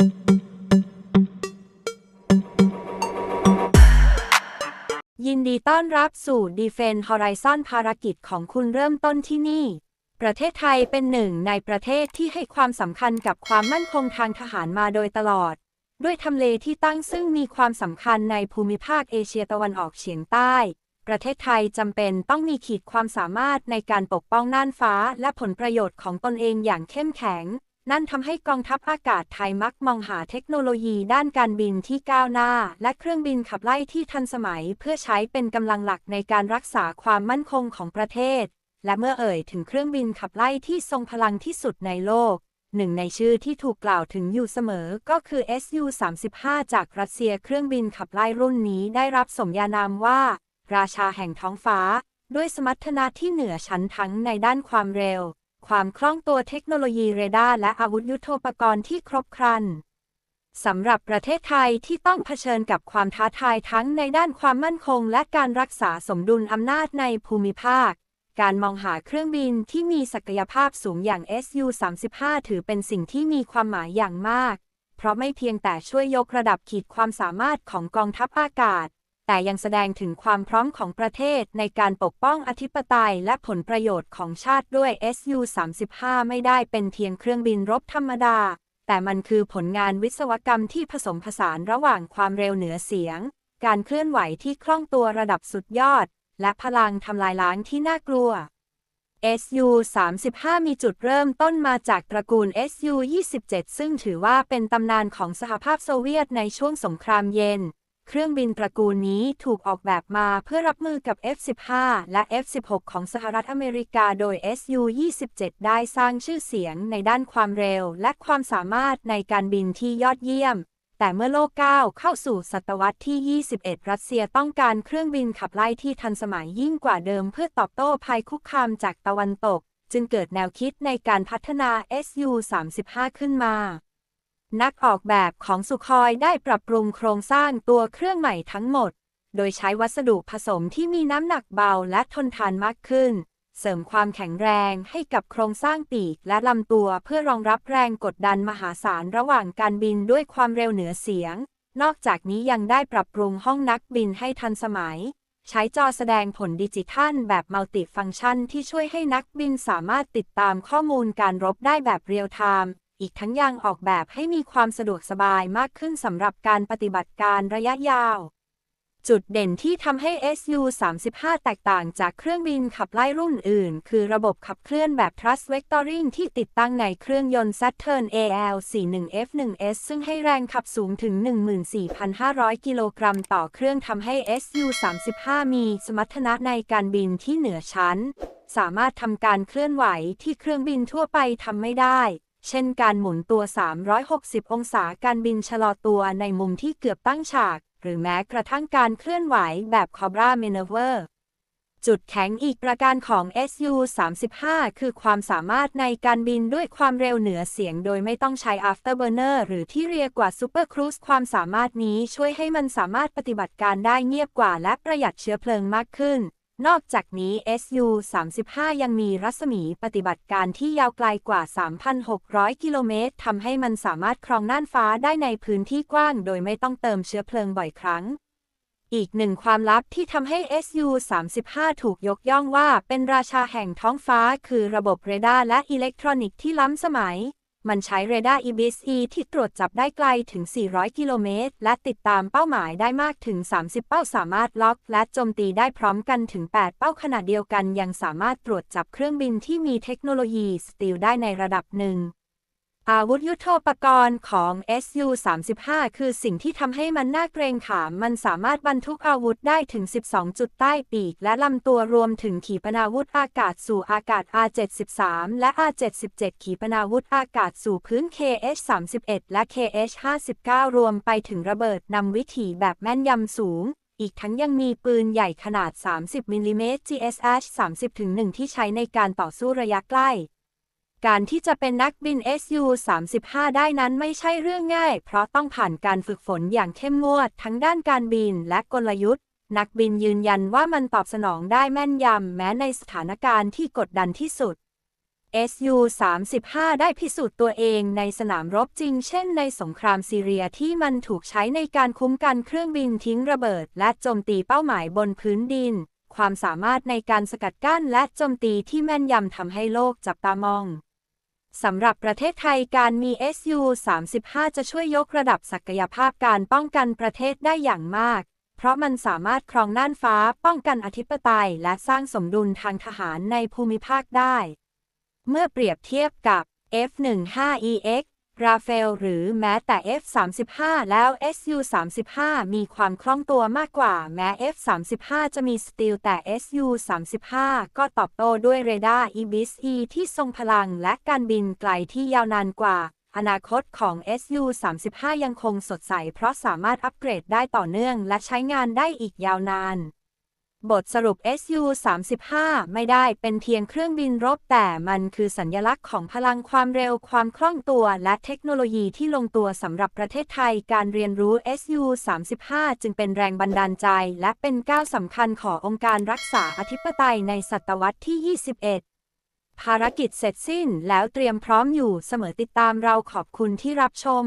ยินดีต้อนรับสู่ Defense Horizon ภารกิจของคุณเริ่มต้นที่นี่ ประเทศไทยเป็นหนึ่งในประเทศที่ให้ความสำคัญกับความมั่นคงทางทหารมาโดยตลอด ด้วยทำเลที่ตั้งซึ่งมีความสำคัญในภูมิภาคเอเชียตะวันออกเฉียงใต้ ประเทศไทยจำเป็นต้องมีขีดความสามารถในการปกป้องน่านฟ้าและผลประโยชน์ของตนเองอย่างเข้มแข็ง นั่นทำให้กองทัพอากาศไทยมักมองหาเทคโนโลยีด้านการบินที่ก้าวหน้า และเครื่องบินขับไล่ที่ทันสมัยเพื่อใช้เป็นกำลังหลักในการรักษาความมั่นคงของประเทศ และเมื่อเอ่ยถึงเครื่องบินขับไล่ที่ทรงพลังที่สุดในโลก หนึ่งในชื่อที่ถูกกล่าวถึงอยู่เสมอก็คือ Su-35 จากรัสเซียเครื่องบินขับไล่รุ่นนี้ได้รับสมญานามว่า ราชาแห่งท้องฟ้า ด้วยสมรรถนะที่เหนือชั้นทั้งในด้านความเร็ว ความคล่องตัวเทคโนโลยีเรดาร์และอาวุธยุโทโธปกรณ์ที่ครบครันสำหรับประเทศไทยที่ต้องเผชิญกับความท้าทายทั้งในด้านความมั่นคง และการรักษาสมดุลอำนาจในภูมิภาค การมองหาเครื่องบินที่มีศักยภาพสูงอย่าง Su-35 ถือเป็นสิ่งที่มีความหมายอย่างมาก เพราะไม่เพียงแต่ช่วยยกระดับขีดความสามารถของกองทัพอากาศ แต่ยังแสดงถึงความพร้อมของประเทศในการปกป้องอธิปไตยและผลประโยชน์ของชาติด้วย Su-35 ไม่ได้เป็นเพียงเครื่องบินรบธรรมดา แต่มันคือผลงานวิศวกรรมที่ผสมผสานระหว่างความเร็วเหนือเสียง การเคลื่อนไหวที่คล่องตัวระดับสุดยอด และพลังทำลายล้างที่น่ากลัว Su-35 มีจุดเริ่มต้นมาจากตระกูล Su-27 ซึ่งถือว่าเป็นตำนานของสหภาพโซเวียตในช่วงสงครามเย็น เครื่องบินตระกูลนี้ถูกออกแบบมาเพื่อรับมือกับ F-15 และ F-16 ของสหรัฐอเมริกาโดย Su-27 ได้สร้างชื่อเสียงในด้านความเร็วและความสามารถในการบินที่ยอดเยี่ยม แต่เมื่อโลกก้าวเข้าสู่ศตวรรษที่ 21 รัสเซียต้องการเครื่องบินขับไล่ที่ทันสมัยยิ่งกว่าเดิมเพื่อตอบโต้ภัยคุกคามจากตะวันตก จึงเกิดแนวคิดในการพัฒนา Su-35 ขึ้นมา นักออกแบบของสุคอยได้ปรับปรุงโครงสร้างตัวเครื่องใหม่ทั้งหมด โดยใช้วัสดุผสมที่มีน้ำหนักเบาและทนทานมากขึ้น เสริมความแข็งแรงให้กับโครงสร้างปีกและลำตัวเพื่อรองรับแรงกดดันมหาศาลระหว่างการบินด้วยความเร็วเหนือเสียง นอกจากนี้ยังได้ปรับปรุงห้องนักบินให้ทันสมัย ใช้จอแสดงผลดิจิทัลแบบมัลติฟังก์ชันที่ช่วยให้นักบินสามารถติดตามข้อมูลการรบได้แบบเรียลไทม์ อีกทั้งยังออกแบบให้มีความสะดวกสบายมากขึ้นสำหรับการปฏิบัติการระยะยาว จุดเด่นที่ทำให้ Su-35 แตกต่างจากเครื่องบินขับไล่รุ่นอื่น คือระบบขับเคลื่อนแบบ Thrust Vectoring ที่ติดตั้งในเครื่องยนต์ Saturn AL41F1S ซึ่งให้แรงขับสูงถึง 14,500 กิโลกรัมต่อเครื่องทำให้ Su-35 มีสมรรถนะในการบินที่เหนือชั้น สามารถทำการเคลื่อนไหวที่เครื่องบินทั่วไปทำไม่ได้ เช่นการหมุนตัว 360 องศาการบินชะลอตัวในมุมที่เกือบตั้งฉาก หรือแม้กระทั่งการเคลื่อนไหวแบบ Cobra Maneuver จุดแข็งอีกประการของ Su-35 คือความสามารถในการบินด้วยความเร็วเหนือเสียงโดยไม่ต้องใช้ Afterburner หรือที่เรียกว่า Super Cruise ความสามารถนี้ช่วยให้มันสามารถปฏิบัติการได้เงียบกว่าและประหยัดเชื้อเพลิงมากขึ้น นอกจากนี้ Su-35 ยังมีรัศมีปฏิบัติการที่ยาวไกลกว่า 3,600 กิโลเมตรทำให้มันสามารถครองน่านฟ้าได้ในพื้นที่กว้าง โดยไม่ต้องเติมเชื้อเพลิงบ่อยครั้ง อีกหนึ่งความลับที่ทำให้ Su-35 ถูกยกย่องว่าเป็นราชาแห่งท้องฟ้า คือระบบเรดาร์และอิเล็กทรอนิกส์ที่ล้ำสมัย มันใช้เรดาร์ EBS-E ที่ตรวจจับได้ไกลถึง 400 กิโลเมตร และติดตามเป้าหมายได้มากถึง 30 เป้าสามารถล็อก และโจมตีได้พร้อมกันถึง 8 เป้าขณะเดียวกัน ยังสามารถตรวจจับเครื่องบินที่มีเทคโนโลยีสตีลได้ในระดับหนึ่ง อาวุธยุโทโธปกรณ์ของ Su-35 คือสิ่งที่ทำให้มันน่าเกรงขาม มันสามารถบรรทุกอาวุธได้ถึง 12 จุดใต้ปีก และลำตัวรวมถึงขีปนาวุธอากาศสู่อากาศ R-73 และ R-77 ขีปนาวุธอากาศสู่พื้น KH-31 และ KH-59 รวมไปถึงระเบิดนำวิถีแบบแม่นยำสูง อีกทั้งยังมีปืนใหญ่ขนาด 30มิลลิเมตร GSH-30-1 ที่ใช้ในการต่อสู้ระยะใกล้ การที่จะเป็นนักบิน Su-35 ได้นั้นไม่ใช่เรื่องง่าย เพราะต้องผ่านการฝึกฝนอย่างเข้มงวด ทั้งด้านการบินและกลยุทธ์ นักบินยืนยันว่ามันตอบสนองได้แม่นยำ แม้ในสถานการณ์ที่กดดันที่สุด Su-35 ได้พิสูจน์ตัวเองในสนามรบจริง เช่นในสงครามซีเรียที่มันถูกใช้ในการคุ้มกันเครื่องบินทิ้งระเบิด และโจมตีเป้าหมายบนพื้นดิน ความสามารถในการสกัดกั้นและโจมตีที่แม่นยำทำให้โลกจับตามอง สำหรับประเทศไทยการมี Su-35 จะช่วยยกระดับศักยภาพการป้องกันประเทศได้อย่างมาก เพราะมันสามารถครองน่านฟ้าป้องกันอธิปไตย และสร้างสมดุลทางทหารในภูมิภาคได้ เมื่อเปรียบเทียบกับ F-15EX ราเฟลหรือแม้แต่ F-35 แล้ว Su-35 มีความคล่องตัวมากกว่า แม้ F-35 จะมีสตีลแต่ Su-35 ก็ตอบโต้ด้วยเรดาร์ IBIS-E ที่ทรงพลังและการบินไกลที่ยาวนานกว่า อนาคตของ Su-35 ยังคงสดใสเพราะสามารถอัปเกรดได้ต่อเนื่องและใช้งานได้อีกยาวนาน บทสรุป Su-35 ไม่ได้เป็นเพียงเครื่องบินรบแต่มันคือสัญญลักษณ์ของพลังความเร็วความคล่องตัว และเทคโนโลยีที่ลงตัวสำหรับประเทศไทยการเรียนรู้ Su-35 จึงเป็นแรงบันดาลใจ และเป็นก้าวสำคัญขององค์การรักษาอธิปไตยในศตวรรษที่ 21ภารกิจเสร็จสิ้นแล้วเตรียมพร้อมอยู่เสมอติดตามเราขอบคุณที่รับชม